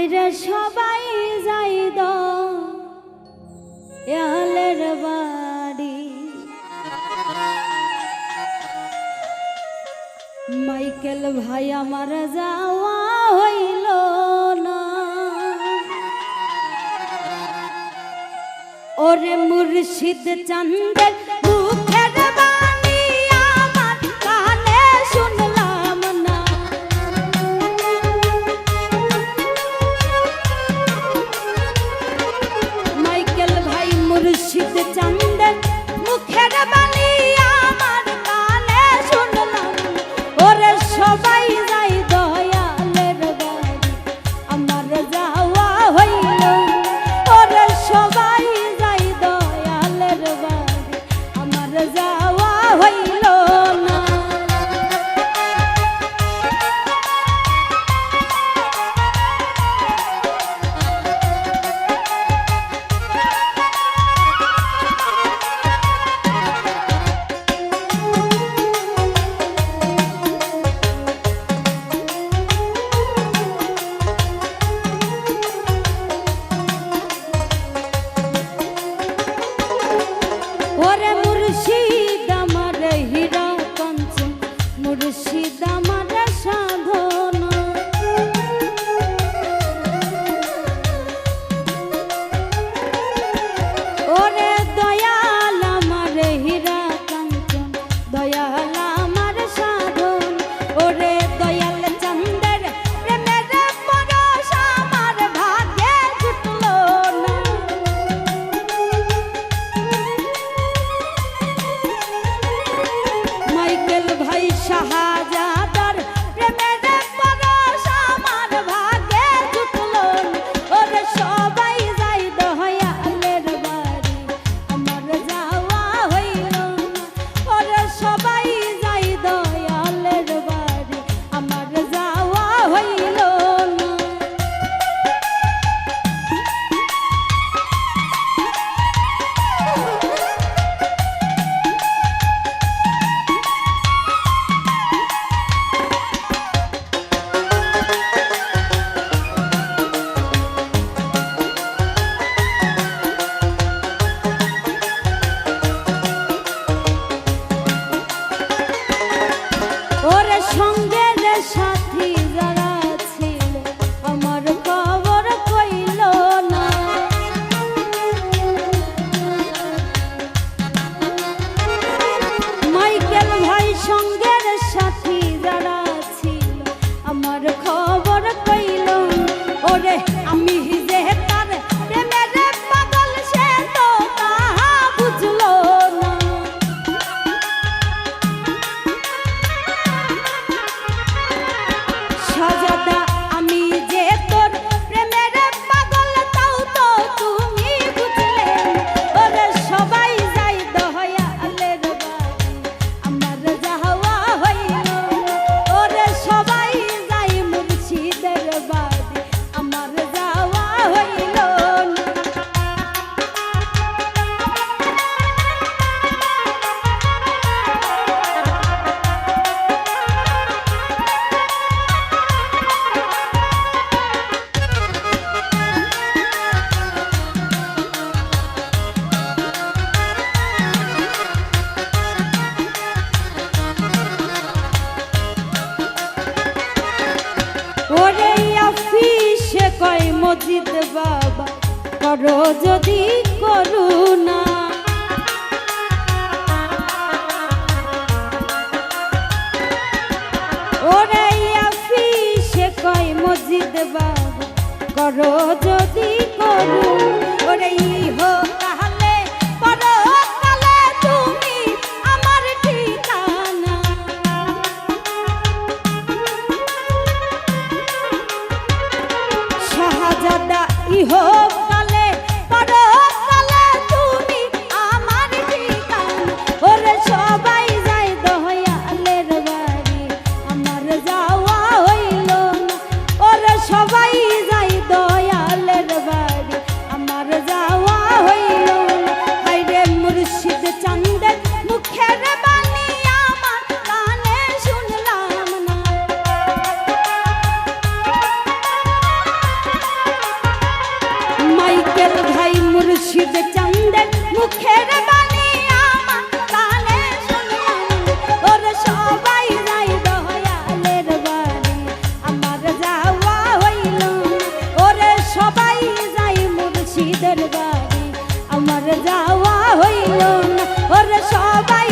বাইরে সবাই যাই দলের বাড়ি। মাইকেল ভাই আমার যাওয়া হইল না। ওরে মুর্শিদ চন্দ্র hay lời আমার সাধন মজিদ বাবা, করো যদি করুণা। ওরাইয়া সে কয় মজিদ বাবা, করো যদি করু ওরাই হোক আমার যাওয়া হইল না। ওরে সবাই